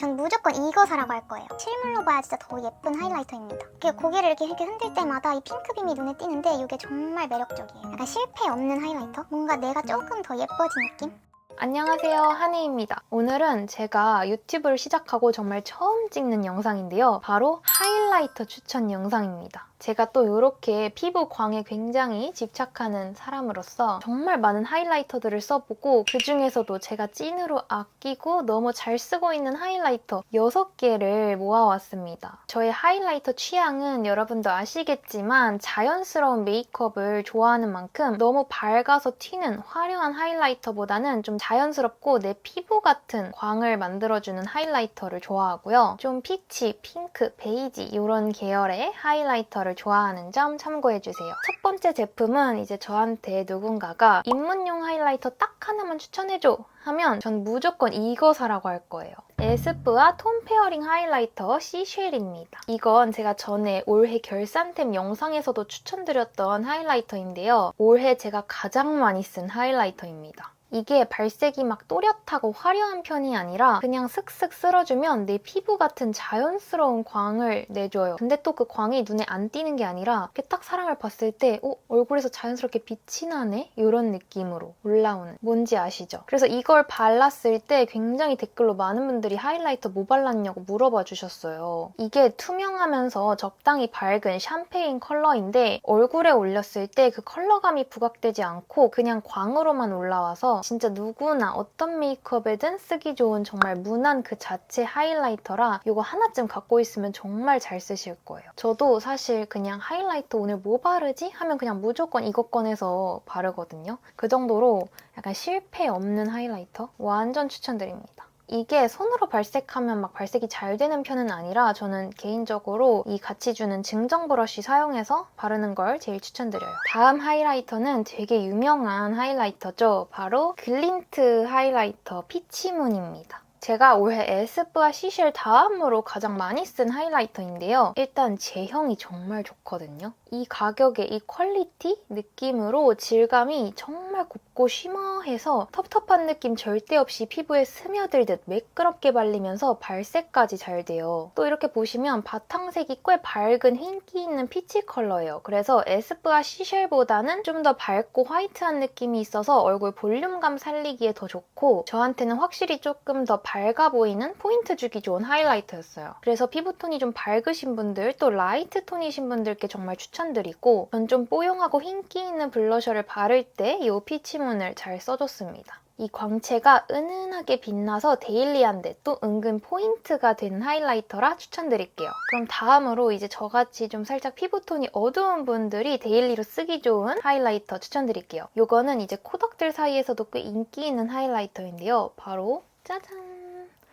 전 무조건 이거 사라고 할 거예요. 실물로 봐야 진짜 더 예쁜 하이라이터입니다. 이게 고개를 이렇게, 이렇게 흔들 때마다 이 핑크빔이 눈에 띄는데 이게 정말 매력적이에요. 약간 실패 없는 하이라이터? 뭔가 내가 조금 더 예뻐진 느낌? 안녕하세요. 한혜입니다. 오늘은 제가 유튜브를 시작하고 정말 처음 찍는 영상인데요. 바로 하이라이터 추천 영상입니다. 제가 또 이렇게 피부 광에 굉장히 집착하는 사람으로서 정말 많은 하이라이터들을 써보고 그 중에서도 제가 찐으로 아끼고 너무 잘 쓰고 있는 하이라이터 6개를 모아왔습니다. 저의 하이라이터 취향은 여러분도 아시겠지만 자연스러운 메이크업을 좋아하는 만큼 너무 밝아서 튀는 화려한 하이라이터보다는 좀 자연스럽고 내 피부 같은 광을 만들어주는 하이라이터를 좋아하고요. 좀 피치, 핑크, 베이지 이런 계열의 하이라이터를 좋아하는 점 참고해주세요. 첫 번째 제품은 이제 저한테 누군가가 입문용 하이라이터 딱 하나만 추천해줘 하면 전 무조건 이거 사라고 할 거예요. 에스쁘아 톤 페어링 하이라이터 시쉘입니다. 이건 제가 전에 올해 결산템 영상에서도 추천드렸던 하이라이터인데요. 올해 제가 가장 많이 쓴 하이라이터입니다. 이게 발색이 막 또렷하고 화려한 편이 아니라 그냥 슥슥 쓸어주면 내 피부 같은 자연스러운 광을 내줘요. 근데 또 그 광이 눈에 안 띄는 게 아니라 이렇게 딱 사람을 봤을 때 어, 얼굴에서 자연스럽게 빛이 나네? 이런 느낌으로 올라오는 뭔지 아시죠? 그래서 이걸 발랐을 때 굉장히 댓글로 많은 분들이 하이라이터 뭐 발랐냐고 물어봐 주셨어요. 이게 투명하면서 적당히 밝은 샴페인 컬러인데 얼굴에 올렸을 때 그 컬러감이 부각되지 않고 그냥 광으로만 올라와서 진짜 누구나 어떤 메이크업에든 쓰기 좋은 정말 무난 그 자체 하이라이터라 이거 하나쯤 갖고 있으면 정말 잘 쓰실 거예요. 저도 사실 그냥 하이라이터 오늘 뭐 바르지? 하면 그냥 무조건 이거 꺼내서 바르거든요. 그 정도로 약간 실패 없는 하이라이터 완전 추천드립니다. 이게 손으로 발색하면 막 발색이 잘 되는 편은 아니라 저는 개인적으로 이 같이 주는 증정 브러쉬 사용해서 바르는 걸 제일 추천드려요. 다음 하이라이터는 되게 유명한 하이라이터죠. 바로 글린트 하이라이터 피치문입니다. 제가 올해 에스쁘아 시쉘 다음으로 가장 많이 쓴 하이라이터인데요. 일단 제형이 정말 좋거든요. 이 가격에 이 퀄리티 느낌으로 질감이 정말 곱고 쉬머해서 텁텁한 느낌 절대 없이 피부에 스며들듯 매끄럽게 발리면서 발색까지 잘 돼요. 또 이렇게 보시면 바탕색이 꽤 밝은 흰기 있는 피치 컬러예요. 그래서 에스쁘아 시쉘보다는 좀 더 밝고 화이트한 느낌이 있어서 얼굴 볼륨감 살리기에 더 좋고 저한테는 확실히 조금 더 밝아 보이는 포인트 주기 좋은 하이라이터였어요. 그래서 피부톤이 좀 밝으신 분들 또 라이트 톤이신 분들께 정말 추천드리고 전 좀 뽀용하고 흰기 있는 블러셔를 바를 때 이 피치문을 잘 써줬습니다. 이 광채가 은은하게 빛나서 데일리한데 또 은근 포인트가 되는 하이라이터라 추천드릴게요. 그럼 다음으로 이제 저같이 좀 살짝 피부톤이 어두운 분들이 데일리로 쓰기 좋은 하이라이터 추천드릴게요. 이거는 이제 코덕들 사이에서도 꽤 인기 있는 하이라이터인데요. 바로 짜잔!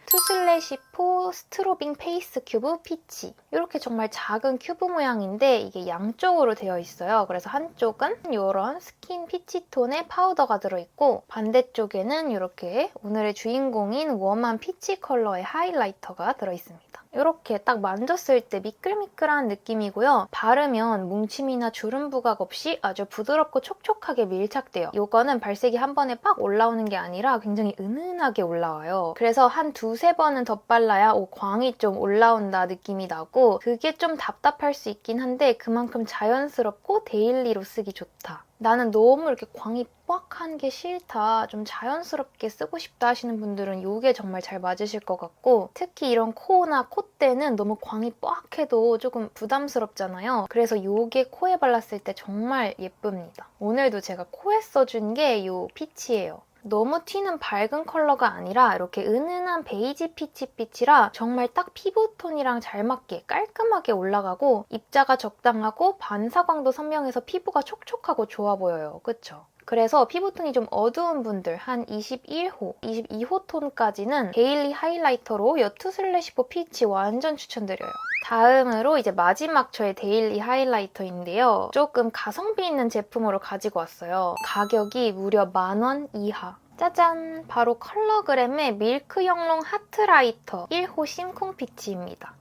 투슬래시 4 스트로빙 페이스 큐브 피치 이렇게 정말 작은 큐브 모양인데 이게 양쪽으로 되어 있어요. 그래서 한쪽은 이런 스킨 피치 톤의 파우더가 들어있고 반대쪽에는 이렇게 오늘의 주인공인 웜한 피치 컬러의 하이라이터가 들어있습니다. 이렇게 딱 만졌을 때 미끌미끌한 느낌이고요. 바르면 뭉침이나 주름 부각 없이 아주 부드럽고 촉촉하게 밀착돼요. 이거는 발색이 한 번에 빡 올라오는 게 아니라 굉장히 은은하게 올라와요. 그래서 한 두세 번은 덧발라 야 오, 광이 좀 올라온다 느낌이 나고 그게 좀 답답할 수 있긴 한데 그만큼 자연스럽고 데일리로 쓰기 좋다. 나는 너무 이렇게 광이 빡한 게 싫다, 좀 자연스럽게 쓰고 싶다 하시는 분들은 이게 정말 잘 맞으실 것 같고 특히 이런 코나 콧대는 너무 광이 빡해도 조금 부담스럽잖아요. 그래서 이게 코에 발랐을 때 정말 예쁩니다. 오늘도 제가 코에 써준 게 이 피치예요. 너무 튀는 밝은 컬러가 아니라 이렇게 은은한 베이지 피치빛이라 정말 딱 피부톤이랑 잘 맞게 깔끔하게 올라가고 입자가 적당하고 반사광도 선명해서 피부가 촉촉하고 좋아 보여요. 그쵸? 그래서 피부톤이 좀 어두운 분들 한 21호, 22호 톤까지는 데일리 하이라이터로 여투 슬래시 4 피치 완전 추천드려요. 다음으로 이제 마지막 저의 데일리 하이라이터인데요. 조금 가성비 있는 제품으로 가지고 왔어요. 가격이 무려 만 원 이하. 짜잔! 바로 컬러그램의 밀크 영롱 하트라이터 1호 심쿵 피치입니다.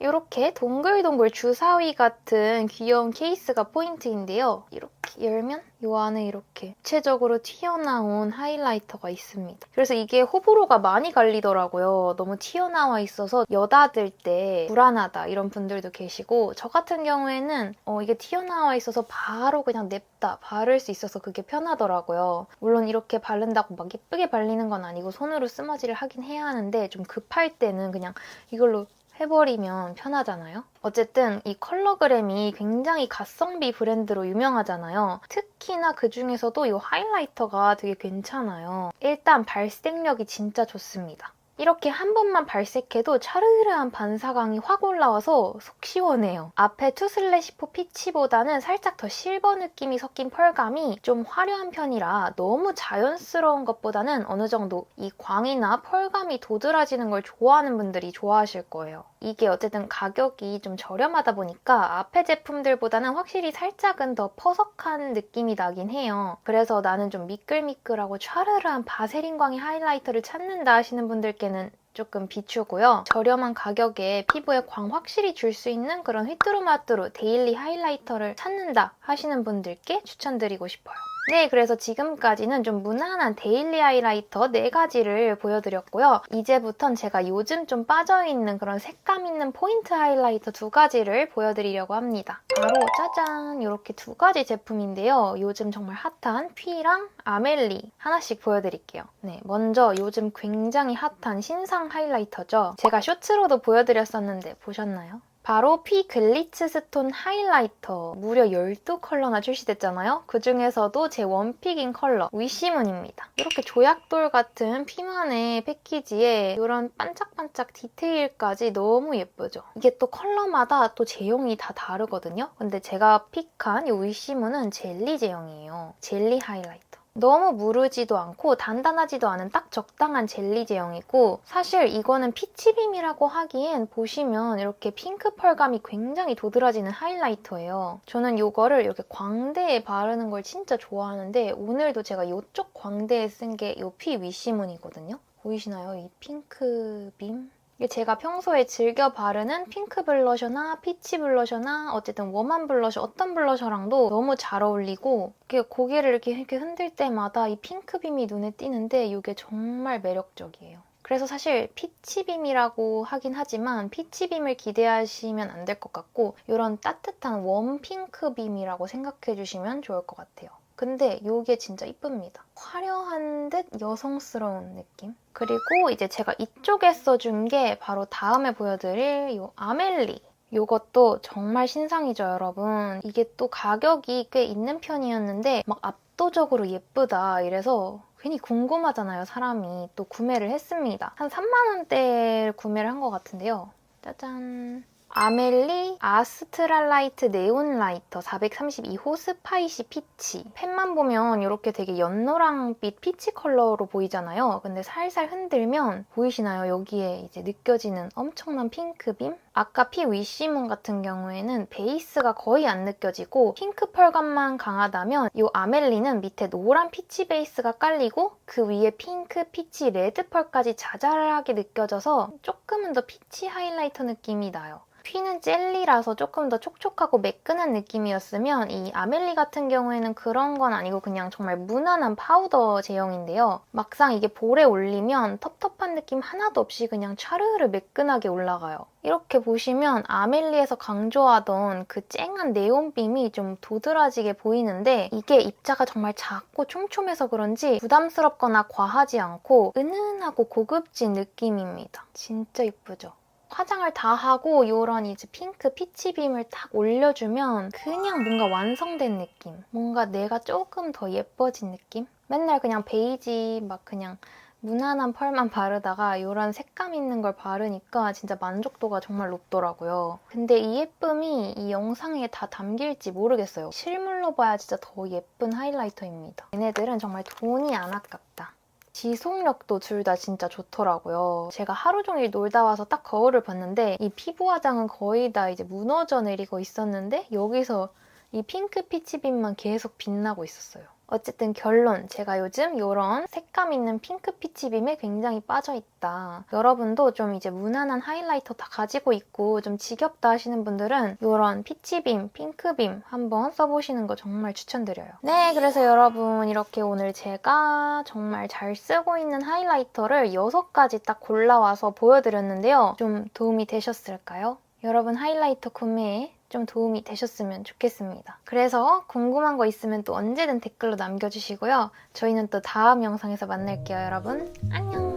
이렇게 동글동글 주사위 같은 귀여운 케이스가 포인트인데요. 이렇게 열면 이 안에 이렇게 구체적으로 튀어나온 하이라이터가 있습니다. 그래서 이게 호불호가 많이 갈리더라고요. 너무 튀어나와 있어서 여닫을 때 불안하다 이런 분들도 계시고 저 같은 경우에는 어, 이게 튀어나와 있어서 바로 그냥 냅다 바를 수 있어서 그게 편하더라고요. 물론 이렇게 바른다고 막 예쁘게 발리는 건 아니고 손으로 스머지를 하긴 해야 하는데 좀 급할 때는 그냥 이걸로 해버리면 편하잖아요. 어쨌든 이 컬러그램이 굉장히 가성비 브랜드로 유명하잖아요. 특히나 그 중에서도 이 하이라이터가 되게 괜찮아요. 일단 발색력이 진짜 좋습니다. 이렇게 한 번만 발색해도 차르르한 반사광이 확 올라와서 속 시원해요. 앞에 투슬래시포 피치보다는 살짝 더 실버 느낌이 섞인 펄감이 좀 화려한 편이라 너무 자연스러운 것보다는 어느 정도 이 광이나 펄감이 도드라지는 걸 좋아하는 분들이 좋아하실 거예요. 이게 어쨌든 가격이 좀 저렴하다 보니까 앞에 제품들보다는 확실히 살짝은 더 퍼석한 느낌이 나긴 해요. 그래서 나는 좀 미끌미끌하고 촤르르한 바세린 광의 하이라이터를 찾는다 하시는 분들께는 조금 비추고요. 저렴한 가격에 피부에 광 확실히 줄 수 있는 그런 휘뚜루마뚜루 데일리 하이라이터를 찾는다 하시는 분들께 추천드리고 싶어요. 네, 그래서 지금까지는 좀 무난한 데일리 하이라이터 4가지를 보여드렸고요. 이제부턴 제가 요즘 좀 빠져있는 그런 색감 있는 포인트 하이라이터 두 가지를 보여드리려고 합니다. 바로 짜잔! 이렇게 두 가지 제품인데요. 요즘 정말 핫한 퓨이랑 아멜리 하나씩 보여드릴게요. 네, 먼저 요즘 굉장히 핫한 신상 하이라이터죠. 제가 쇼츠로도 보여드렸었는데 보셨나요? 바로 피 글리츠 스톤 하이라이터 무려 12컬러나 출시됐잖아요. 그 중에서도 제 원픽인 컬러 위시문입니다. 이렇게 조약돌 같은 피만의 패키지에 이런 반짝반짝 디테일까지 너무 예쁘죠. 이게 또 컬러마다 또 제형이 다 다르거든요. 근데 제가 픽한 이 위시문은 젤리 제형이에요. 젤리 하이라이터. 너무 무르지도 않고 단단하지도 않은 딱 적당한 젤리 제형이고 사실 이거는 피치빔이라고 하기엔 보시면 이렇게 핑크 펄감이 굉장히 도드라지는 하이라이터예요. 저는 이거를 이렇게 광대에 바르는 걸 진짜 좋아하는데 오늘도 제가 이쪽 광대에 쓴 게 이 피 위시문이거든요. 보이시나요? 이 핑크 빔? 제가 평소에 즐겨 바르는 핑크 블러셔나 피치 블러셔나 어쨌든 웜한 블러셔 어떤 블러셔랑도 너무 잘 어울리고 고개를 이렇게, 이렇게 흔들 때마다 이 핑크빔이 눈에 띄는데 이게 정말 매력적이에요. 그래서 사실 피치빔이라고 하긴 하지만 피치빔을 기대하시면 안 될 것 같고 이런 따뜻한 웜 핑크빔이라고 생각해 주시면 좋을 것 같아요. 근데 이게 진짜 이쁩니다. 화려한 듯 여성스러운 느낌? 그리고 이제 제가 이쪽에 써준 게 바로 다음에 보여드릴 이 아멜리. 이것도 정말 신상이죠, 여러분. 이게 또 가격이 꽤 있는 편이었는데 막 압도적으로 예쁘다 이래서 괜히 궁금하잖아요, 사람이. 또 구매를 했습니다. 한 3만 원대에 구매를 한 것 같은데요. 짜잔. 아멜리 아스트랄라이트 네온 라이터 432호 스파이시 피치 펜만 보면 이렇게 되게 연노랑빛 피치 컬러로 보이잖아요 근데 살살 흔들면 보이시나요? 여기에 이제 느껴지는 엄청난 핑크빔? 아까 피 위시문 같은 경우에는 베이스가 거의 안 느껴지고 핑크 펄감만 강하다면 이 아멜리는 밑에 노란 피치 베이스가 깔리고 그 위에 핑크, 피치, 레드 펄까지 자잘하게 느껴져서 조금은 더 피치 하이라이터 느낌이 나요. 휘는 젤리라서 조금 더 촉촉하고 매끈한 느낌이었으면 이 아멜리 같은 경우에는 그런 건 아니고 그냥 정말 무난한 파우더 제형인데요. 막상 이게 볼에 올리면 텁텁한 느낌 하나도 없이 그냥 차르르 매끈하게 올라가요. 이렇게 보시면 아멜리에서 강조하던 그 쨍한 네온빔이 좀 도드라지게 보이는데 이게 입자가 정말 작고 촘촘해서 그런지 부담스럽거나 과하지 않고 은은하고 고급진 느낌입니다. 진짜 이쁘죠? 화장을 다 하고 이런 이제 핑크 피치빔을 탁 올려주면 그냥 뭔가 완성된 느낌. 뭔가 내가 조금 더 예뻐진 느낌? 맨날 그냥 베이지 막 그냥 무난한 펄만 바르다가 이런 색감 있는 걸 바르니까 진짜 만족도가 정말 높더라고요. 근데 이 예쁨이 이 영상에 다 담길지 모르겠어요. 실물로 봐야 진짜 더 예쁜 하이라이터입니다. 얘네들은 정말 돈이 안 아깝다. 지속력도 둘 다 진짜 좋더라고요. 제가 하루 종일 놀다 와서 딱 거울을 봤는데 이 피부 화장은 거의 다 이제 무너져 내리고 있었는데 여기서 이 핑크 피치빔만 계속 빛나고 있었어요. 어쨌든 결론 제가 요즘 이런 색감 있는 핑크 피치 빔에 굉장히 빠져 있다. 여러분도 좀 이제 무난한 하이라이터 다 가지고 있고 좀 지겹다 하시는 분들은 이런 피치 빔, 핑크 빔 한번 써보시는 거 정말 추천드려요. 네, 그래서 여러분 이렇게 오늘 제가 정말 잘 쓰고 있는 하이라이터를 6가지 딱 골라와서 보여드렸는데요. 좀 도움이 되셨을까요? 여러분 하이라이터 구매에 좀 도움이 되셨으면 좋겠습니다. 그래서 궁금한 거 있으면 또 언제든 댓글로 남겨주시고요. 저희는 또 다음 영상에서 만날게요, 여러분. 안녕!